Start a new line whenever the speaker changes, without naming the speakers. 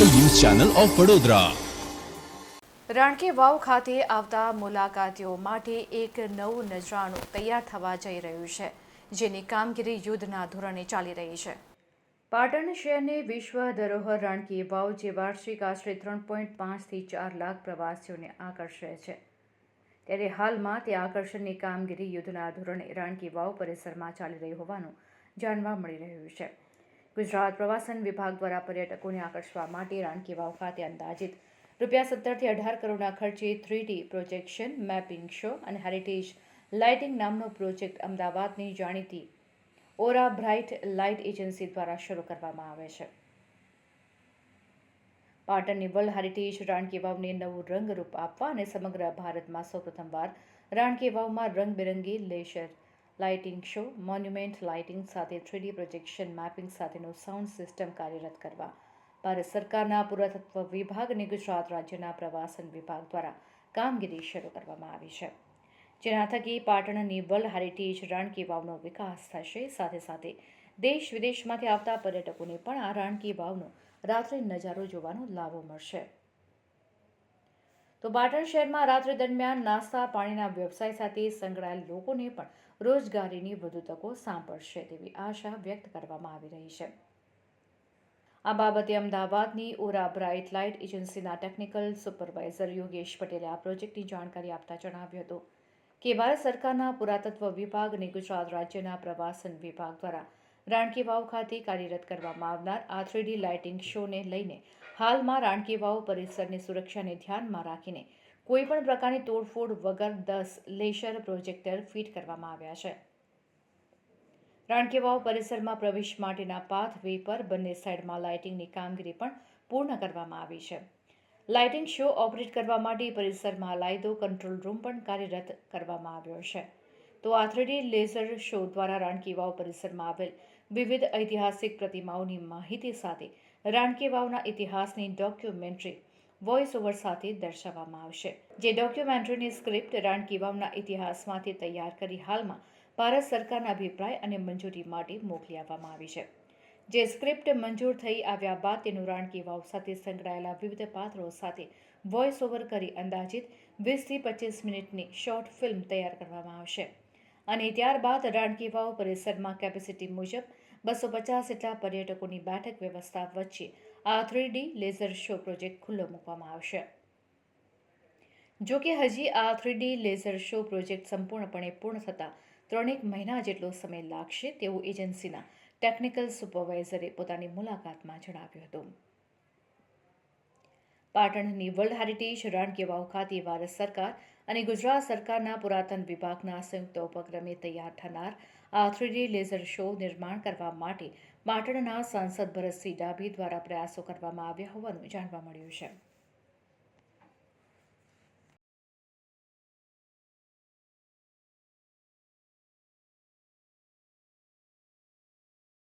Channel of Vadodara.
રાણકી વાવ ખાતે આવતા મુલાકાતીઓ માટે એક નવું નજરાણું તૈયાર થવા જઈ રહ્યું છે, જેની કામગીરી યુદ્ધના ધોરણે ચાલી રહી છે. પાટણ શહેરને વિશ્વ ધરોહર રાણકી વાવ જે વાર્ષિક આશરે ત્રણ પોઈન્ટ પાંચથી ચાર લાખ પ્રવાસીઓને આકર્ષે છે. ત્યારે હાલમાં તે આકર્ષણની કામગીરી યુદ્ધના ધોરણે રાણકી વાવ પરિસરમાં ચાલી રહી હોવાનું જાણવા મળી રહ્યું છે. ગુજરાત પ્રવાસન વિભાગ દ્વારા પર્યટકોને આકર્ષવા માટે રાણકી વાવ ખાતે અંદાજિત રૂપિયા સત્તરથી અઢાર કરોડના ખર્ચે three D projection, mapping show અને હેરિટેજ લાઇટિંગ નામનો પ્રોજેક્ટ અમદાવાદની જાણીતી ઓરા બ્રાઇટ લાઇટ એજન્સી દ્વારા શરૂ કરવામાં આવે છે. પાટણની વર્લ્ડ હેરિટેજ રાણકી વાવને નવું રંગરૂપ આપવા અને સમગ્ર ભારતમાં સૌપ્રથમવાર રાણકી વાવમાં રંગબેરંગી laser lighting show, monument lighting સાથે થ્રીડી પ્રોજેક્શન મેપિંગ સાથેનું સાઉન્ડ સિસ્ટમ કાર્યરત કરવા. ભારત સરકારના પુરાતત્વ વિભાગ અને ગુજરાત રાજ્યના પ્રવાસન વિભાગ દ્વારા કામગીરી શરૂ કરવામાં આવી છે. જેના થકી પાટણની વર્લ્ડ હેરિટેજ રાણકી વાવનો વિકાસ થશે. સાથે સાથે દેશ વિદેશમાંથી આવતા પર્યટકોને પણ આ રાણકી વાવનો રાત્રે નજારો જોવાનો લાભો મળશે. તો પાટણ શહેરમાં રાત્રિ દરમિયાન નાસ્તા, પાણીના વ્યવસાય સાથે સંકળાયેલ લોકોને પણ રોજગારીની વધુ તકો સાંપડશે તેવી આશા વ્યક્ત કરવામાં આવી રહી છે. આ બાબતે અમદાવાદની ઓરા બ્રાઇટ લાઇટ એજન્સીના ટેકનિકલ સુપરવાઇઝર યોગેશ પટેલે આ પ્રોજેક્ટની જાણકારી આપતા જણાવ્યું હતું કે ભારત સરકારના પુરાતત્વ વિભાગ અને ગુજરાત રાજ્યના પ્રવાસન વિભાગ દ્વારા રાણકી વાવ ખાતે કાર્યરત કરવામાં આવનાર આ થ્રીડી લાઇટિંગ શોને લઈને હાલમાં રાણકી વાવ પરિસરની સુરક્ષાને ધ્યાનમાં રાખીને કોઈપણ પ્રકારની તોડફોડ વગર દસ લેશર પ્રોજેક્ટર ફિટ કરવામાં આવ્યા છે. રાણકી વાવ પરિસરમાં પ્રવેશ માટેના પાથ વે પર બંને સાઈડમાં લાઇટિંગની કામગીરી પણ પૂર્ણ કરવામાં આવી છે. લાઇટિંગ શો ઓપરેટ કરવા માટે પરિસરમાં લાયદો કંટ્રોલ રૂમ પણ કાર્યરત કરવામાં આવ્યો છે. તો આ થ્રીડી લેઝર શો દ્વારા રાણકી વાવ પરિસરમાં આવેલ વિવિધ ઐતિહાસિક પ્રતિમાઓની માહિતી સાથે રાણકી વાવના ઇતિહાસની ડોક્યુમેન્ટરી વોઇસ ઓવર સાથે દર્શાવવામાં આવશે. જે ડોક્યુમેન્ટરીની સ્ક્રિપ્ટ રાણકી વાવના ઇતિહાસમાંથી તૈયાર કરી હાલમાં ભારત સરકારના અભિપ્રાય અને મંજૂરી માટે મોકલી આપવામાં આવી છે. જે સ્ક્રિપ્ટ મંજૂર થઈ આવ્યા બાદ તેનું રાણકી વાવ સાથે સંકળાયેલા વિવિધ પાત્રો સાથે વોઇસ ઓવર કરી અંદાજિત વીસથી પચીસ મિનિટની શોર્ટ ફિલ્મ તૈયાર કરવામાં આવશે. અને ત્યારબાદ રાણકી વાવ પરિસરમાં કેપેસિટી મુજબ બસો પચાસ જેટલા પર્યટકોની બેઠક વ્યવસ્થા વચ્ચે આ થ્રીડી લેઝર શો પ્રોજેક્ટ ખુલ્લો મૂકવામાં આવશે. જો કે હજી આ થ્રીડી લેઝર શો પ્રોજેક્ટ સંપૂર્ણપણે પૂર્ણ થતાં ત્રણેક મહિના જેટલો સમય લાગશે તેવું એજન્સીના ટેકનિકલ સુપરવાઇઝરે પોતાની મુલાકાતમાં જણાવ્યું હતું. પાટણની વર્લ્ડ હેરિટેજ રાણકી વાવ ખાતે ભારત સરકાર અને ગુજરાત સરકારના પુરાતન વિભાગના સંયુક્ત ઉપક્રમે તૈયાર થનાર આ થ્રીડી લેઝર શો નિર્માણ કરવા માટે પાટણના સાંસદ ભરતસિંહ ડાભી દ્વારા પ્રયાસો કરવામાં આવ્યા હોવાનું જાણવા મળ્યું છે.